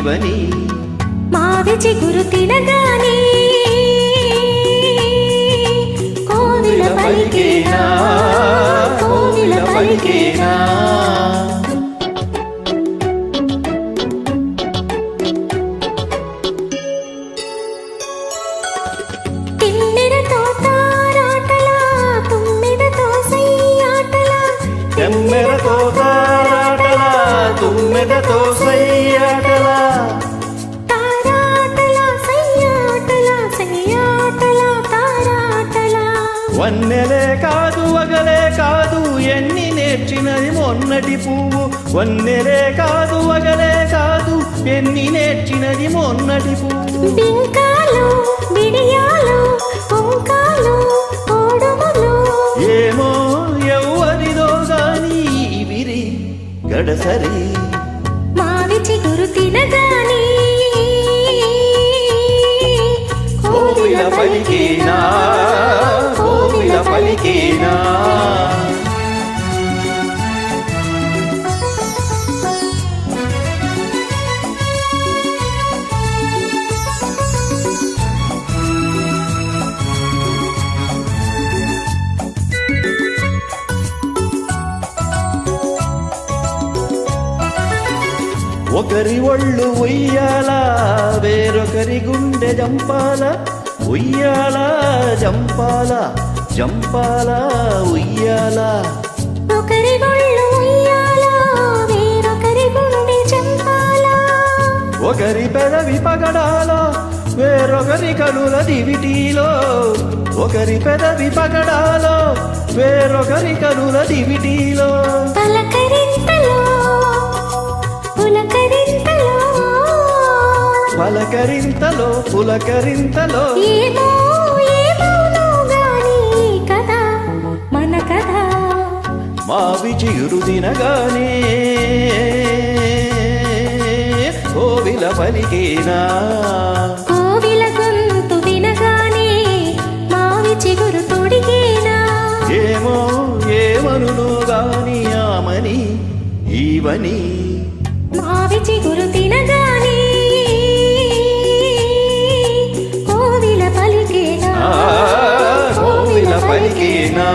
ఈవని మావి చిగురు తినగానే కోవిల పలికేనా? కోవిల పలికేనా? తుమ్మిదతో వన్నెలే కాదు వగలే కాదు ఎన్ని నేర్చినది మొన్నటి పువ్వు. వన్నెలే కాదు వగలే కాదు ఎన్ని నేర్చినది మొన్నటి పువ్వు. బింకాలు బిడియాలు పొంకాలు ఓడుములు ఏమో ఎవ్వరిదో గాని విరి గడసరి. మావి చిగురు తినగానే కోవిల పలికేనా పలికేనా ఒకరి ఒళ్ళు ఉయ్యాల వేరొకరి గుండె జంపాల ఉయ్యాల జంపాల. జంపాల ఉయ్యాల? ఒకరి ఒళ్ళు ఉయ్యాలా వేరొకరి గుండె చంపాలా ఒకరి పెదవి పగడాల వేరొకరి కనుల దివిటీలో? ఒకరి పెదవి పగడాల వేరొకరి కనుల దివిటీలో? పలకరింతలో పులకరింతలో. పలకరింతలో పులకరింతలో. ఏమో మావి చిగురు తినగానే కోవిల పలికేనా? కోవిల గొంతు వినగానే మావి చిగురు తొడిగేనా? ఏమో ఏమనును గాని ఆమని ఈవని. మావి చిగురు తినగానే కోవిల పలికేనా? కోవిల పలికేనా?